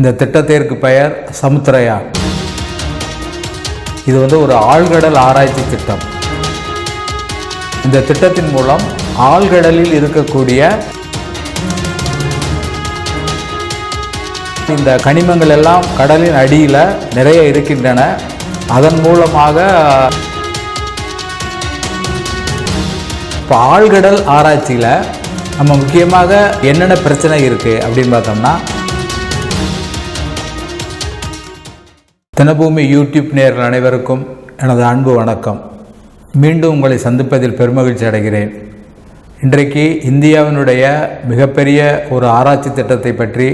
இந்த திட்டத்திற்கு பெயர் சமுத்திரயா. இது வந்து ஒரு ஆழ்கடல் ஆராய்ச்சி திட்டம். இந்த திட்டத்தின் மூலம் ஆழ்கடலில் இருக்கக்கூடிய இந்த கனிமங்கள் எல்லாம் கடலின் அடியில் நிறைய இருக்கின்றன. அதன் மூலமாக இப்போ ஆழ்கடல் ஆராய்ச்சியில் நம்ம முக்கியமாக என்னென்ன பிரச்சனை இருக்குது அப்படின்னு பார்த்தோம்னா தினபூமி யூடியூப் நேர்கள் அனைவருக்கும் எனது அன்பு வணக்கம். மீண்டும் உங்களை சந்திப்பதில் பெருமகிழ்ச்சி அடைகிறேன். இன்றைக்கு இந்தியாவினுடைய மிகப்பெரிய ஒரு ஆராய்ச்சி திட்டத்தை பற்றி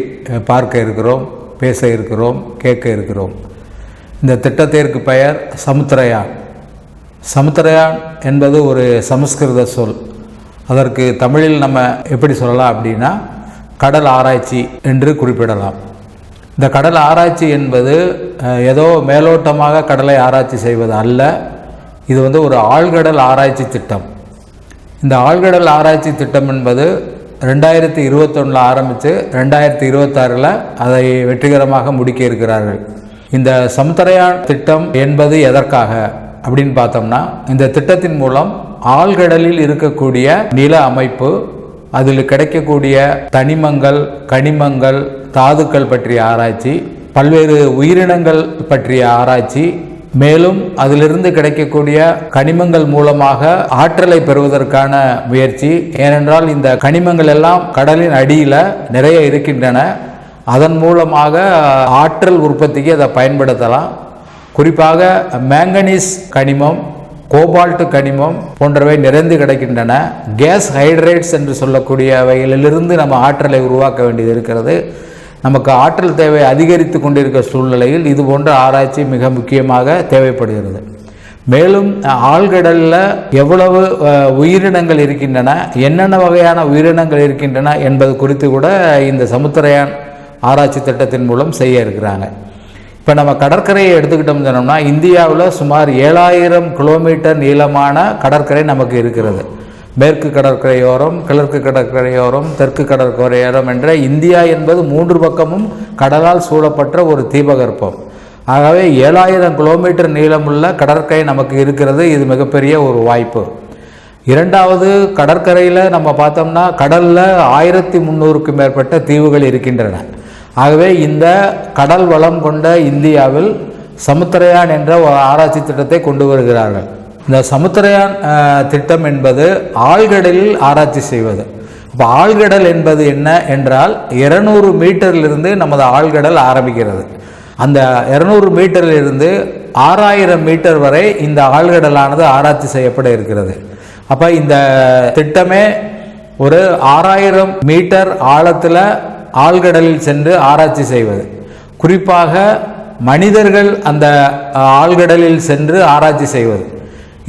பார்க்க இருக்கிறோம் பேச இருக்கிறோம் கேட்க இருக்கிறோம். இந்த திட்டத்திற்கு பெயர் சமுத்திரயான். சமுத்திரயான் என்பது ஒரு சமஸ்கிருத சொல். அதற்கு தமிழில் நம்ம எப்படி சொல்லலாம் அப்படின்னா கடல் ஆராய்ச்சி என்று குறிப்பிடலாம். இந்த கடல் ஆராய்ச்சி என்பது ஏதோ மேலோட்டமாக கடலை ஆராய்ச்சி செய்வது அல்ல. இது வந்து ஒரு ஆழ்கடல் ஆராய்ச்சி திட்டம். இந்த ஆழ்கடல் ஆராய்ச்சி திட்டம் என்பது ரெண்டாயிரத்தி இருபத்தொன்னில் ஆரம்பித்து ரெண்டாயிரத்தி இருபத்தாறில் அதை வெற்றிகரமாக முடிக்க இருக்கிறார்கள் இந்த சமுத்திரயான் திட்டம் என்பது எதற்காக அப்படின்னு பார்த்தோம்னா இந்த திட்டத்தின் மூலம் ஆழ்கடலில் இருக்கக்கூடிய நில அமைப்பு அதில் கிடைக்கக்கூடிய தனிமங்கள் கனிமங்கள் தாதுக்கள் பற்றிய ஆராய்ச்சி பல்வேறு உயிரினங்கள் பற்றிய ஆராய்ச்சி மேலும் அதிலிருந்து கிடைக்கக்கூடிய கனிமங்கள் மூலமாக ஆற்றலை பெறுவதற்கான முயற்சி. ஏனென்றால் இந்த கனிமங்கள் எல்லாம் கடலின் அடியில் நிறைய இருக்கின்றன. அதன் மூலமாக ஆற்றல் உற்பத்திக்கு அதை பயன்படுத்தலாம். குறிப்பாக மேங்கனீஸ் கனிமம் கோபால்ட் கனிமம் போன்றவை நிறைந்து கிடைக்கின்றன. கேஸ் ஹைட்ரேட்ஸ் என்று சொல்லக்கூடியவைகளிலிருந்து நம்ம ஆற்றலை உருவாக்க வேண்டியது இருக்கிறது. நமக்கு ஆற்றல் தேவை அதிகரித்து கொண்டிருக்கிற சூழ்நிலையில் இது போன்ற ஆராய்ச்சி மிக முக்கியமாக தேவைப்படுகிறது. மேலும் ஆழ்கடலில் எவ்வளவு உயிரினங்கள் இருக்கின்றன என்னென்ன வகையான உயிரினங்கள் இருக்கின்றன என்பது குறித்து கூட இந்த சமுத்திரயான் ஆராய்ச்சி திட்டத்தின் மூலம் செய்ய இருக்கிறாங்க. இப்போ நம்ம கடற்கரையை எடுத்துக்கிட்டோம் சொன்னோம்னா இந்தியாவில் சுமார் ஏழாயிரம் கிலோமீட்டர் நீளமான கடற்கரை நமக்கு இருக்கிறது. மேற்கு கடற்கரையோரம் கிழக்கு கடற்கரையோரம் தெற்கு கடற்கரையோரம் என்ற இந்தியா என்பது மூன்று பக்கமும் கடலால் சூழப்பட்ட ஒரு தீபகற்பம். ஆகவே ஏழாயிரம் கிலோமீட்டர் நீளமுள்ள கடற்கரை நமக்கு இருக்கிறது. இது மிகப்பெரிய ஒரு வாய்ப்பு. இரண்டாவது கடற்கரையில் நம்ம பார்த்தோம்னா கடலில் ஆயிரத்தி முந்நூறுக்கும் மேற்பட்ட தீவுகள் இருக்கின்றன. ஆகவே இந்த கடல் வளம் கொண்ட இந்தியாவில் சமுத்திரயான் என்ற ஒரு ஆராய்ச்சி திட்டத்தை கொண்டு வருகிறார்கள். இந்த சமுத்திரயான் திட்டம் என்பது ஆழ்கடலில் ஆராய்ச்சி செய்வது. இப்போ ஆழ்கடல் என்பது என்ன என்றால் இருநூறு மீட்டரிலிருந்து நமது ஆழ்கடல் ஆரம்பிக்கிறது. அந்த இருநூறு மீட்டரிலிருந்து ஆறாயிரம் மீட்டர் வரை இந்த ஆழ்கடலானது ஆராய்ச்சி செய்யப்பட இருக்கிறது. அப்போ இந்த திட்டமே ஒரு ஆறாயிரம் மீட்டர் ஆழத்தில் ஆழ்கடலில் சென்று ஆராய்ச்சி செய்வது. குறிப்பாக மனிதர்கள் அந்த ஆழ்கடலில் சென்று ஆராய்ச்சி செய்வது.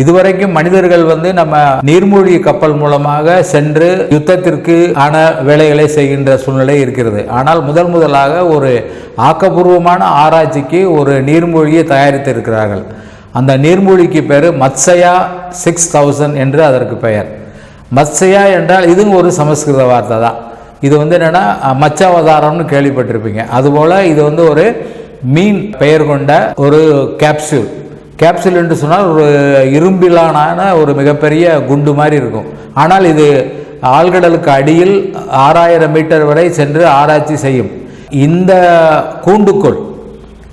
இதுவரைக்கும் மனிதர்கள் வந்து நம்ம நீர்மூழ்கி கப்பல் மூலமாக சென்று யுத்தத்திற்கு ஆன வேலைகளை செய்கின்ற சூழ்நிலை இருக்கிறது. ஆனால் முதல் முதலாக ஒரு ஆக்கப்பூர்வமான ஆராய்ச்சிக்கு ஒரு நீர்மூழ்கியை தயாரித்து இருக்கிறார்கள் அந்த நீர்மூழ்கிக்கு பேர் மத்சயா சிக்ஸ் தௌசண்ட் என்று அதற்கு பெயர். மத்சயா என்றால் இதுவும் ஒரு சமஸ்கிருத வார்த்தை தான். இது வந்து என்னென்னா மச்சாவதாரம்னு கேள்விப்பட்டிருப்பீங்க. அதுபோல் இது வந்து ஒரு மீன் பெயர் கொண்ட ஒரு கேப்சூல் கேப்சூல் என்று சொன்னால் ஒரு இரும்பிலான ஒரு மிகப்பெரிய குண்டு மாதிரி இருக்கும். ஆனால் இது ஆழ்கடலுக்கு அடியில் ஆறாயிரம் மீட்டர் வரை சென்று ஆராய்ச்சி செய்யும். இந்த கூண்டுக்குள்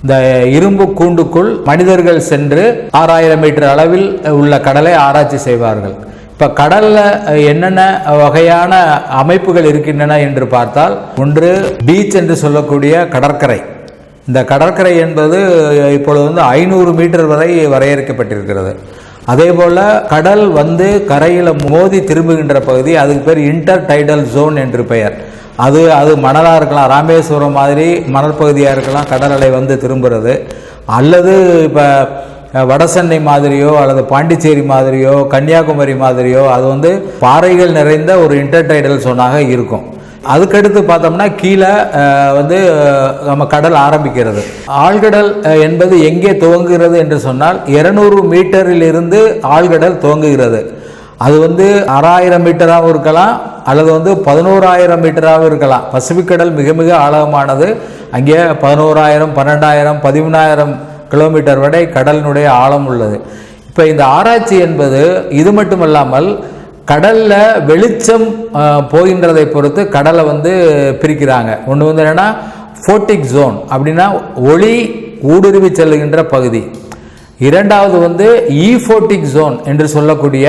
இந்த இரும்பு கூண்டுக்குள் மனிதர்கள் சென்று ஆறாயிரம் மீட்டர் அளவில் உள்ள கடலை ஆராய்ச்சி செய்வார்கள். இப்போ கடலில் என்னென்ன வகையான அமைப்புகள் இருக்கின்றன என்று பார்த்தால் ஒன்று பீச் என்று சொல்லக்கூடிய கடற்கரை. இந்த கடற்கரை என்பது இப்பொழுது வந்து ஐநூறு மீட்டர் வரை வரையறுக்கப்பட்டிருக்கிறது. அதே போல் கடல் வந்து கரையில் மோதி திரும்புகின்ற பகுதி அதுக்கு பேர் இன்டர் டைடல் ஜோன் என்று பெயர். அது அது மணலாக இருக்கலாம் ராமேஸ்வரம் மாதிரி மணல் பகுதியாக இருக்கலாம் கடல் அலை வந்து திரும்புறது. அல்லது இப்போ வடசென்னை மாதிரியோ அல்லது பாண்டிச்சேரி மாதிரியோ கன்னியாகுமரி மாதிரியோ அது வந்து பாறைகள் நிறைந்த ஒரு இன்டர்டைடல் ஜோனாக இருக்கும். அதுக்கடுத்து பார்த்தோம்னா கீழே வந்து நம்ம கடல் ஆரம்பிக்கிறது. ஆழ்கடல் என்பது எங்கே துவங்குகிறது என்று சொன்னால் இருநூறு மீட்டரிலிருந்து ஆழ்கடல் துவங்குகிறது. அது வந்து ஆறாயிரம் மீட்டராகவும் இருக்கலாம் அல்லது வந்து பதினோராயிரம் மீட்டராகவும் இருக்கலாம். பசிபிக் கடல் மிக மிக ஆழமானது. அங்கே பதினோராயிரம் பன்னெண்டாயிரம் பதிமூணாயிரம் கிலோமீட்டர் வரை கடலினுடைய ஆழம் உள்ளது. இப்போ இந்த ஆராய்ச்சி என்பது இது மட்டுமல்லாமல் கடலில் வெளிச்சம் போகின்றதை பொறுத்து கடலை வந்து பிரிக்கிறாங்க. ஒன்று வந்து என்னென்னா ஃபோட்டிக் ஜோன் அப்படின்னா ஒளி ஊடுருவி செல்லுகின்ற பகுதி. இரண்டாவது வந்து ஈஃபோட்டிக் ஜோன் என்று சொல்லக்கூடிய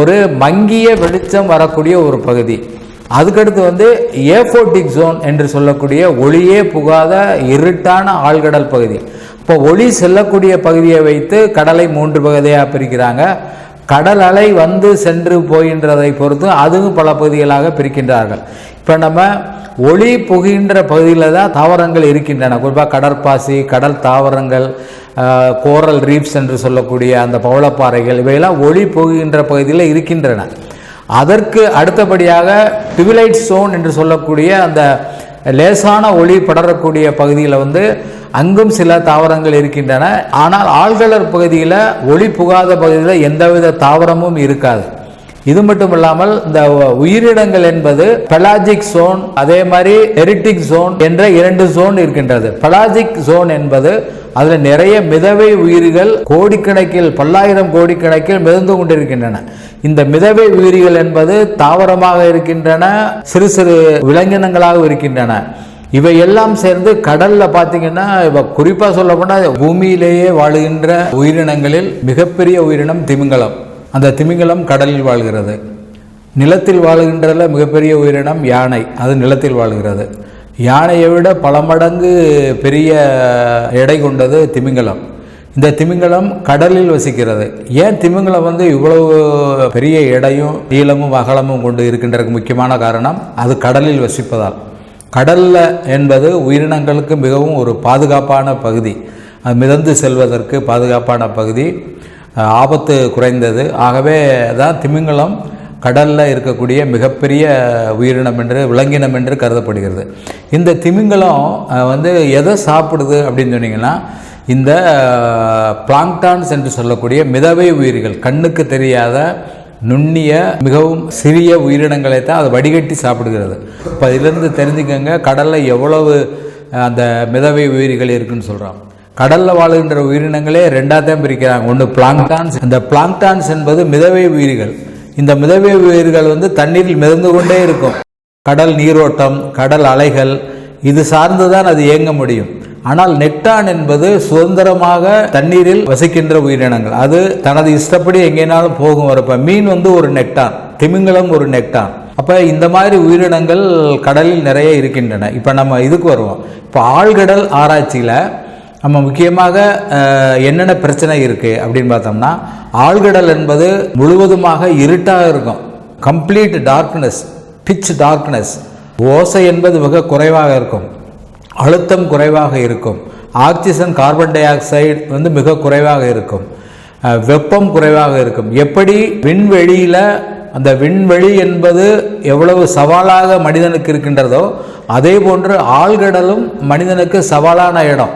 ஒரு மங்கிய வெளிச்சம் வரக்கூடிய ஒரு பகுதி. அதுக்கடுத்து வந்து ஏஃபோட்டிக் ஜோன் என்று சொல்லக்கூடிய ஒளியே புகாத இருட்டான ஆழ்கடல் பகுதி. இப்போ ஒளி செல்லக்கூடிய பகுதியை வைத்து கடலை மூன்று பகுதியாக பிரிக்கிறாங்க. கடல் அலை வந்து சென்று போகின்றதை பொறுத்து அதுவும் பல பகுதிகளாக பிரிக்கின்றார்கள். இப்போ நம்ம ஒளி புகின்ற பகுதியில் தான் தாவரங்கள் இருக்கின்றன. குறிப்பாக கடற்பாசி கடல் தாவரங்கள் கோரல் ரீப்ஸ் என்று சொல்லக்கூடிய அந்த பவளப்பாறைகள் இவையெல்லாம் ஒளி புகுகின்ற பகுதியில் இருக்கின்றன. அதற்கு அடுத்தபடியாக டிவிலைட் சோன் என்று சொல்லக்கூடிய அந்த லேசான ஒளி படரக்கூடிய பகுதியில் வந்து அங்கும் சில தாவரங்கள் இருக்கின்றன. ஆனால் ஆழ்கடல் பகுதியில் ஒளி புகாத பகுதியில் எந்தவித தாவரமும் இருக்காது. இது மட்டும் இல்லாமல் இந்த உயிரினங்கள் என்பது பெலாஜிக் சோன் அதே மாதிரி எரிட்டிக் சோன் என்ற இரண்டு சோன் இருக்கின்றது. பெலாஜிக் சோன் என்பது அதில் நிறைய மிதவை உயிர்கள் கோடிக்கணக்கில் பல்லாயிரம் கோடிக்கணக்கில் மிதந்து கொண்டிருக்கின்றன. இந்த மிதவை உயிரிகள் என்பது தாவரமாக இருக்கின்றன சிறு சிறு விலங்கினங்களாக இருக்கின்றன. இவை எல்லாம் சேர்ந்து கடல்ல பாத்தீங்கன்னா இப்ப குறிப்பா சொல்ல போனா பூமியிலேயே வாழுகின்ற உயிரினங்களில் மிகப்பெரிய உயிரினம் திமிங்கலம். அந்த திமிங்கலம் கடலில் வாழ்கிறது. நிலத்தில் வாழுகின்றதில் மிகப்பெரிய உயிரினம் யானை. அது நிலத்தில் வாழ்கிறது. யானையை விட பல மடங்கு பெரிய எடை கொண்டது திமிங்கலம். இந்த திமிங்கலம் கடலில் வசிக்கிறது. ஏன் திமிங்கலம் வந்து இவ்வளவு பெரிய எடையும் நீளமும் அகலமும் கொண்டு இருக்கின்றதுக்கு முக்கியமான காரணம் அது கடலில் வசிப்பதால். கடல்ல என்பது உயிரினங்களுக்கு மிகவும் ஒரு பாதுகாப்பான பகுதி. அது மிதந்து செல்வதற்கு பாதுகாப்பான பகுதி. ஆபத்து குறைந்தது. ஆகவே தான் திமிங்கலம் கடலில் இருக்கக்கூடிய மிகப்பெரிய உயிரினம் என்று விலங்கினம் என்று கருதப்படுகிறது. இந்த திமிங்கலம் வந்து எதை சாப்பிடுது அப்படின்னு சொன்னீங்கன்னா இந்த பிளாங்டான்ஸ் என்று சொல்லக்கூடிய மிதவை உயிர்கள் கண்ணுக்கு தெரியாத நுண்ணிய மிகவும் சிறிய உயிரினங்களை தான் அதை வடிகட்டி சாப்பிடுகிறது. இப்போ இதிலிருந்து தெரிஞ்சுக்கங்க கடலில் எவ்வளவு அந்த மிதவை உயிரிகள் இருக்குன்னு சொல்கிறோம் கடலில் வாழுகின்ற உயிரினங்களே ரெண்டாக தான் பிரிக்கிறாங்க. ஒன்று பிளாங்டான்ஸ் இந்த பிளாங்டான்ஸ் என்பது மிதவை உயிரிகள். இந்த மிதவை உயிர்கள் வந்து தண்ணீரில் மிதந்து கொண்டே இருக்கும். கடல் நீரோட்டம் கடல் அலைகள் இது சார்ந்து தான் அது இயங்க முடியும். ஆனால் நெக்டான் என்பது சுதந்திரமாக தண்ணீரில் வசிக்கின்ற உயிரினங்கள். அது தனது இஷ்டப்படி எங்கேனாலும் போகும் வரப்ப. மீன் வந்து ஒரு நெக்டான். திமிங்கலம் ஒரு நெக்டான். அப்போ இந்த மாதிரி உயிரினங்கள் கடலில் நிறைய இருக்கின்றன. இப்போ நம்ம இதுக்கு வருவோம். இப்போ ஆழ்கடல் ஆராய்ச்சியில் நம்ம முக்கியமாக என்னென்ன பிரச்சனை இருக்குது அப்படின்னு பார்த்தோம்னா ஆழ்கடல் என்பது முழுவதுமாக இருட்டாக இருக்கும். கம்ப்ளீட் டார்க்னஸ் பிச் டார்க்னஸ் ஓசை என்பது மிக குறைவாக இருக்கும். அழுத்தம் குறைவாக இருக்கும். ஆக்சிஜன் கார்பன் டை ஆக்சைடு வந்து மிக குறைவாக இருக்கும். வெப்பம் குறைவாக இருக்கும். எப்படி விண்வெளியில் அந்த விண்வெளி என்பது எவ்வளவு சவாலாக மனிதனுக்கு இருக்கின்றதோ அதே போன்று ஆழ்கடலும் மனிதனுக்கு சவாலான இடம்.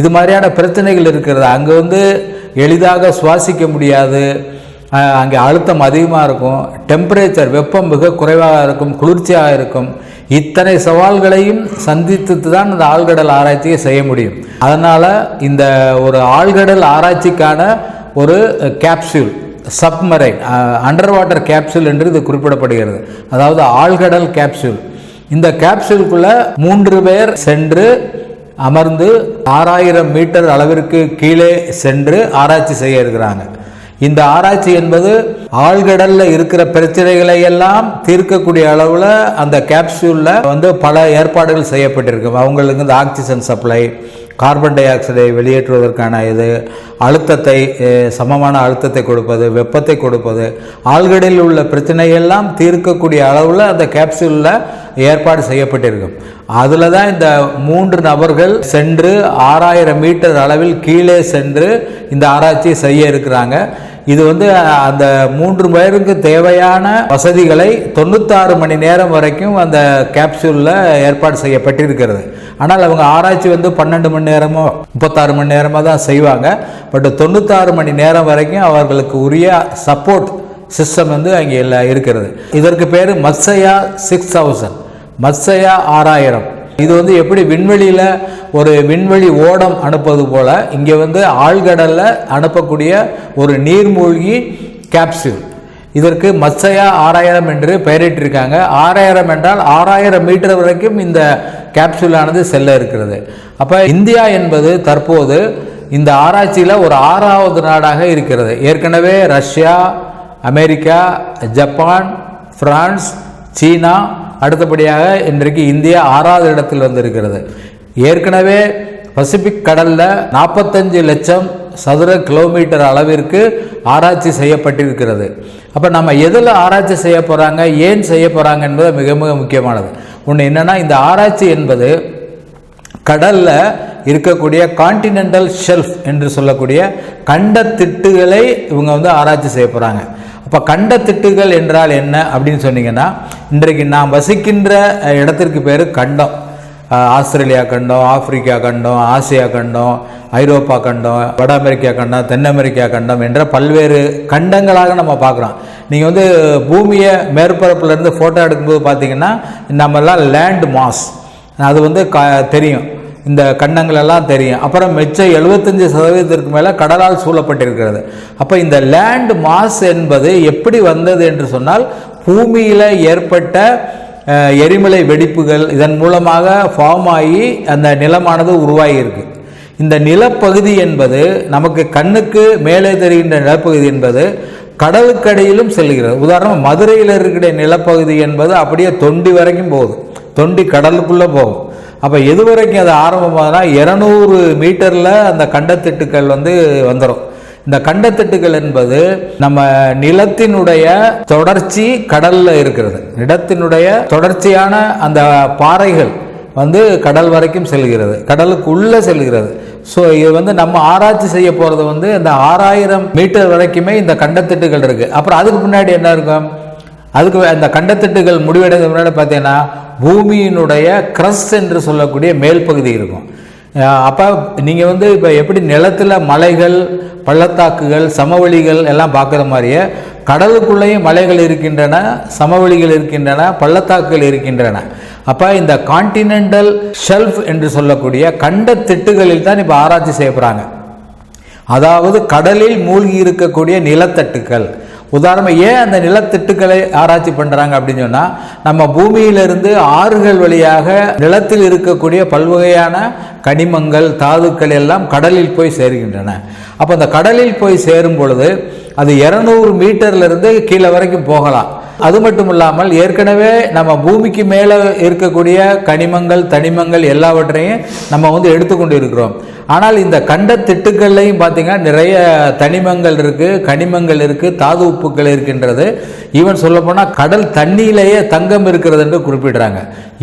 இது மாதிரியான பிரச்சனைகள் இருக்கிறது. அங்கே வந்து எளிதாக சுவாசிக்க முடியாது. அங்கே அழுத்தம் அதிகமாக இருக்கும். டெம்பரேச்சர் வெப்பம் மிக குறைவாக இருக்கும். குளிர்ச்சியாக இருக்கும். இத்தனை சவால்களையும் சந்தித்து தான் இந்த ஆழ்கடல் ஆராய்ச்சியை செய்ய முடியும். அதனால் இந்த ஒரு ஆழ்கடல் ஆராய்ச்சிக்கான ஒரு capsule submarine under water capsule என்று இது குறிப்பிடப்படுகிறது. அதாவது ஆழ்கடல் கேப்சூல் இந்த கேப்சூலுக்குள்ள மூன்று பேர் சென்று அமர்ந்து ஆறாயிரம் மீட்டர் அளவிற்கு கீழே சென்று ஆராய்ச்சி செய்ய இருக்கிறாங்க. இந்த ஆராய்ச்சி என்பது ஆழ்கடல்ல இருக்கிற பிரச்சனைகளை எல்லாம் தீர்க்கக்கூடிய அளவில் அந்த கேப்சூல்ல வந்து பல ஏற்பாடுகள் செய்யப்பட்டிருக்கும் அவங்களுக்கு இந்த ஆக்சிஜன் சப்ளை கார்பன் டை ஆக்சைடை வெளியேற்றுவதற்கான இது அழுத்தத்தை சமமான அழுத்தத்தை கொடுப்பது வெப்பத்தை கொடுப்பது ஆழ்கடலில் உள்ள பிரச்சனையெல்லாம் தீர்க்கக்கூடிய அளவில் அந்த கேப்சூலில் ஏற்பாடு செய்யப்பட்டிருக்கும் அதில் தான் இந்த மூன்று நபர்கள் சென்று ஆறாயிரம் மீட்டர் அளவில் கீழே சென்று இந்த ஆராய்ச்சியை செய்ய இருக்கிறாங்க. இது வந்து அந்த மூன்று பேருக்கு தேவையான வசதிகளை தொண்ணூத்தாறு மணி நேரம் வரைக்கும் அந்த கேப்சூலில் ஏற்பாடு செய்யப்பட்டிருக்கிறது. ஆனால் அவங்க ஆராய்ச்சி வந்து பன்னெண்டு மணி நேரமோ முப்பத்தாறு மணி நேரமாக தான் செய்வாங்க. பட் தொண்ணூத்தாறு மணி நேரம் வரைக்கும் அவர்களுக்கு உரிய சப்போர்ட் சிஸ்டம் வந்து அங்கே இல்லை இருக்கிறது. இதற்கு பேர் மத்சயா சிக்ஸ் தௌசண்ட் மத்சயா ஆறாயிரம். இது வந்து எப்படி விண்வெளியில் ஒரு விண்வெளி ஓடம் அனுப்புவது போல் இங்கே வந்து ஆழ்கடலில் அனுப்பக்கூடிய ஒரு நீர்மூழ்கி கேப்சூல் இதற்கு மச்சையா ஆறாயிரம் என்று பெயரிட்டிருக்காங்க. ஆறாயிரம் என்றால் ஆறாயிரம் மீட்டர் வரைக்கும் இந்த கேப்சூலானது செல்ல இருக்கிறது. அப்போ இந்தியா என்பது தற்போது இந்த ஆராய்ச்சியில் ஒரு ஆறாவது நாடாக இருக்கிறது. ஏற்கனவே Russia America Japan France China அடுத்தபடியாக இன்றைக்கு இந்தியா ஆறாவது இடத்தில் வந்திருக்கிறது. ஏற்கனவே பசிபிக் கடலில் நாற்பத்தஞ்சு லட்சம் சதுர கிலோமீட்டர் அளவிற்கு ஆராய்ச்சி செய்யப்பட்டிருக்கிறது. அப்போ நம்ம எதில் ஆராய்ச்சி செய்ய போகிறாங்க ஏன் செய்ய போகிறாங்க என்பது மிக மிக முக்கியமானது. ஒன்று என்னென்னா இந்த ஆராய்ச்சி என்பது கடலில் இருக்கக்கூடிய கான்டினென்டல் ஷெல்ஃப் என்று சொல்லக்கூடிய கண்டத்திட்டுகளை இவங்க வந்து ஆராய்ச்சி செய்ய போகிறாங்க அப்போ கண்டத்திட்டுகள் என்றால் என்ன அப்படின்னு சொன்னீங்கன்னா இன்றைக்கு நாம் வசிக்கின்ற இடத்திற்கு பேர் கண்டம். ஆஸ்திரேலியா கண்டம் ஆப்பிரிக்கா கண்டம் ஆசியா கண்டம் ஐரோப்பா கண்டம் வட அமெரிக்கா கண்டம் தென் அமெரிக்கா கண்டம் என்ற பல்வேறு கண்டங்களாக நம்ம பார்க்குறோம். நீங்கள் வந்து பூமியை மேற்பரப்புலேருந்து ஃபோட்டோ எடுக்கும்போது பார்த்தீங்கன்னா நம்மெல்லாம் லேண்ட் மாஸ் அது வந்து க தெரியும். இந்த கண்டங்கள் எல்லாம் தெரியும். அப்புறம் மிச்சம் எழுபத்தஞ்சு சதவீதத்திற்கு மேலே கடலால் சூழப்பட்டிருக்கிறது. அப்போ இந்த லேண்ட் மாஸ் என்பது எப்படி வந்தது என்று சொன்னால் பூமியில் ஏற்பட்ட எரிமலை வெடிப்புகள் இதன் மூலமாக ஃபார்ம் ஆகி அந்த நிலமானது உருவாகியிருக்கு. இந்த நிலப்பகுதி என்பது நமக்கு கண்ணுக்கு மேலே தெரிகின்ற நிலப்பகுதி என்பது கடலுக்கடியிலும் செல்கிறது. உதாரணம் மதுரையில் இருக்கிற நிலப்பகுதி என்பது அப்படியே தொண்டி வரைக்கும் போகுது. தொண்டி கடலுக்குள்ளே போகும். அப்போ எது வரைக்கும் அது ஆரம்பமாகனா இரநூறு மீட்டரில் அந்த கண்டத்திட்டுக்கள் வந்து வந்துடும் இந்த கண்டத்திட்டுகள் என்பது நம்ம நிலத்தினுடைய தொடர்ச்சி கடல்ல இருக்கிறது. நிலத்தினுடைய தொடர்ச்சியான அந்த பாறைகள் வந்து கடல் வரைக்கும் செல்கிறது. கடலுக்கு உள்ளே செல்கிறது. ஸோ இது வந்து நம்ம ஆராய்ச்சி செய்ய போகிறது வந்து இந்த ஆறாயிரம் மீட்டர் வரைக்குமே இந்த கண்டத்திட்டுகள் இருக்குது அப்புறம் அதுக்கு முன்னாடி என்ன இருக்கும்? அதுக்கு அந்த கண்டத்திட்டுகள் முடிவடைந்த முன்னாடி பார்த்தீங்கன்னா பூமியினுடைய crust என்று சொல்லக்கூடிய மேல் பகுதி இருக்கும். அப்போ நீங்கள் வந்து இப்போ எப்படி நிலத்தில் மலைகள் பள்ளத்தாக்குகள் சமவெளிகள் எல்லாம் பார்க்குற மாதிரியே கடலுக்குள்ளேயும் மலைகள் இருக்கின்றன சமவெளிகள் இருக்கின்றன பள்ளத்தாக்குகள் இருக்கின்றன. அப்போ இந்த கான்டினென்டல் ஷெல்ஃப் என்று சொல்லக்கூடிய கண்டத்திட்டுகளில் தான் இப்போ ஆராய்ச்சி செய்யப்படுறாங்க. அதாவது கடலில் மூழ்கி இருக்கக்கூடிய நிலத்தட்டுக்கள். உதாரணமாக ஏன் அந்த நிலத்திட்டுக்களை ஆராய்ச்சி பண்ணுறாங்க அப்படின்னு சொன்னால் நம்ம பூமியிலிருந்து ஆறுகள் வழியாக நிலத்தில் இருக்கக்கூடிய பல்வகையான கனிமங்கள் தாதுக்கள் எல்லாம் கடலில் போய் சேர்கின்றன. அப்போ அந்த கடலில் போய் சேரும் பொழுது அது இரநூறு மீட்டர்லேருந்து கீழே வரைக்கும் போகலாம். அது மட்டும் இல்லாமல் ஏற்கனவே நம்ம பூமிக்கு மேலே இருக்கக்கூடிய கனிமங்கள் தனிமங்கள் எல்லாவற்றையும் நம்ம வந்து எடுத்துக்கொண்டு இருக்கிறோம். ஆனால் இந்த கண்ட திட்டுக்கள்லையும் பார்த்தீங்கன்னா நிறைய தனிமங்கள் இருக்குது கனிமங்கள் இருக்குது தாது உப்புக்கள் இருக்கின்றது. ஈவன் சொல்லப்போனால் கடல் தண்ணியிலேயே தங்கம் இருக்கிறது என்று குறிப்பிடுறாங்க.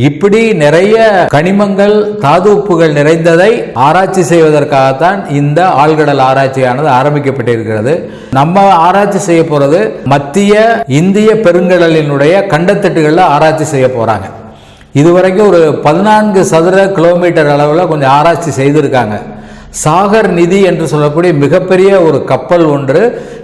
இப்படி நிறைய கனிமங்கள் தாது உப்புகள் நிறைந்ததை ஆராய்ச்சி செய்வதற்காகத்தான் இந்த ஆழ்கடல் ஆராய்ச்சியானது ஆரம்பிக்கப்பட்டிருக்கிறது. நம்ம ஆராய்ச்சி செய்ய போகிறது மத்திய இந்திய பெருங்கடலினுடைய கண்டத்திட்டுகளில் ஆராய்ச்சி செய்ய போகிறாங்க இதுவரைக்கும் ஒரு பதினான்கு சதுர கிலோமீட்டர் அளவில் கொஞ்சம் ஆராய்ச்சி செய்திருக்காங்க. சாகர் நிதி என்று சொல்லக்கூடிய மிகப்பெரிய ஒரு கப்பல் ஒன்று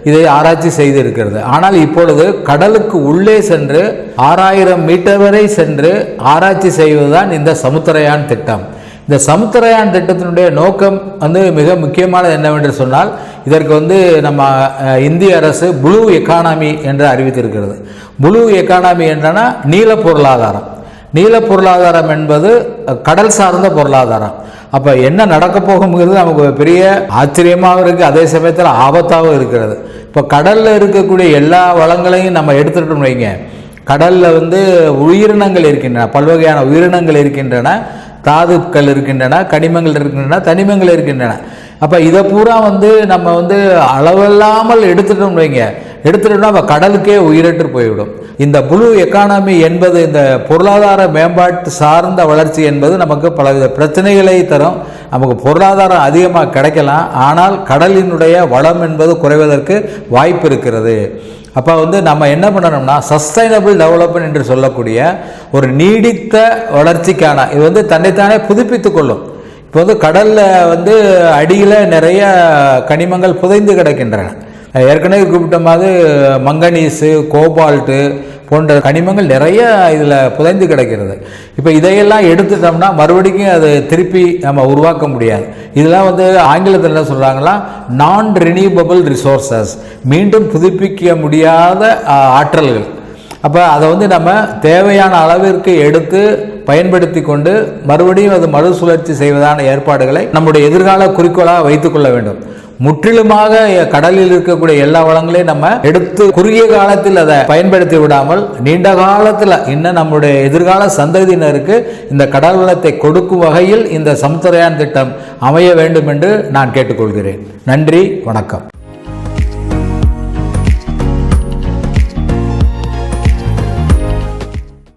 இதை ஆராய்ச்சி செய்திருக்கிறது. ஆனால் இப்பொழுது கடலுக்கு உள்ளே சென்று ஆறாயிரம் மீட்டர் வரை சென்று ஆராய்ச்சி செய்வதுதான் இந்த சமுத்திரயான் திட்டம். இந்த சமுத்திரயான் திட்டத்தினுடைய நோக்கம் வந்து மிக முக்கியமானது என்னவென்று சொன்னால் இதற்கு வந்து நம்ம இந்திய அரசு புளூ எக்கானமி என்று அறிவித்திருக்கிறது. புளூ எக்கானமி என்றனா நீல பொருளாதாரம். நீல பொருளாதாரம் என்பது கடல் சார்ந்த பொருளாதாரம். அப்போ என்ன நடக்க போகுங்கிறது நமக்கு பெரிய ஆச்சரியமாகவும் இருக்குது அதே சமயத்தில் ஆபத்தாகவும் இருக்கிறது. இப்போ கடலில் இருக்கக்கூடிய எல்லா வளங்களையும் நம்ம எடுத்துகிட்டோம்னு வைங்க. கடலில் வந்து உயிரினங்கள் இருக்கின்றன. பல்வகையான உயிரினங்கள் இருக்கின்றன. தாதுக்கள் இருக்கின்றன கனிமங்கள் இருக்கின்றன தனிமங்கள் இருக்கின்றன. அப்போ இதை பூரா வந்து நம்ம வந்து அளவில்லாமல் எடுத்துட்டோம்னு வைங்க. எடுத்துட்டோம்னா நம்ம கடலுக்கே உயிரற்று போய்விடும். இந்த புளு எக்கானமி என்பது இந்த பொருளாதார மேம்பாட்டு சார்ந்த வளர்ச்சி என்பது நமக்கு பலவித பிரச்சனைகளை தரும். நமக்கு பொருளாதாரம் அதிகமாக கிடைக்கலாம். ஆனால் கடலினுடைய வளம் என்பது குறைவதற்கு வாய்ப்பு இருக்கிறது. அப்போ வந்து நம்ம என்ன பண்ணணும்னா சஸ்டைனபிள் டெவலப்மெண்ட் என்று சொல்லக்கூடிய ஒரு நீடித்த வளர்ச்சிக்கான இது வந்து தன்னைத்தானே புதுப்பித்து கொள்ளும். இப்போ வந்து கடலில் வந்து அடியில் நிறைய கனிமங்கள் புதைந்து கிடக்கின்றன. ஏற்கனவே குறிப்பிட்ட மாதிரி மங்கனீஸு கோபால்ட்டு போன்ற கனிமங்கள் நிறைய இதில் புதைந்து கிடக்கிறது. இப்போ இதையெல்லாம் எடுத்துட்டோம்னா மறுபடியும் அது திருப்பி நம்ம உருவாக்க முடியாது. இதெல்லாம் வந்து ஆங்கிலத்தில் என்ன சொல்கிறாங்களா நான் ரினியூவபிள் ரிசோர்சஸ் மீண்டும் புதுப்பிக்க முடியாத ஆற்றல்கள். அப்போ அதை வந்து நம்ம தேவையான அளவிற்கு எடுத்து பயன்படுத்தி கொண்டு மறுபடியும் அது மறுசுழற்சி செய்வதான ஏற்பாடுகளை நம்முடைய எதிர்கால குறிக்கோளாக வைத்துக்கொள்ள வேண்டும். முற்றிலுமாக கடலில் இருக்கக்கூடிய எல்லா வளங்களையும் நம்ம எடுத்து குறுகிய காலத்தில் அதை பயன்படுத்தி விடாமல் நீண்ட காலத்தில் இன்னும் நம்முடைய எதிர்கால சந்ததியினருக்கு இந்த கடல் வளத்தை கொடுக்கும் வகையில் இந்த சமுத்திரயான் திட்டம் அமைய வேண்டும் என்று நான் கேட்டுக்கொள்கிறேன். நன்றி வணக்கம்.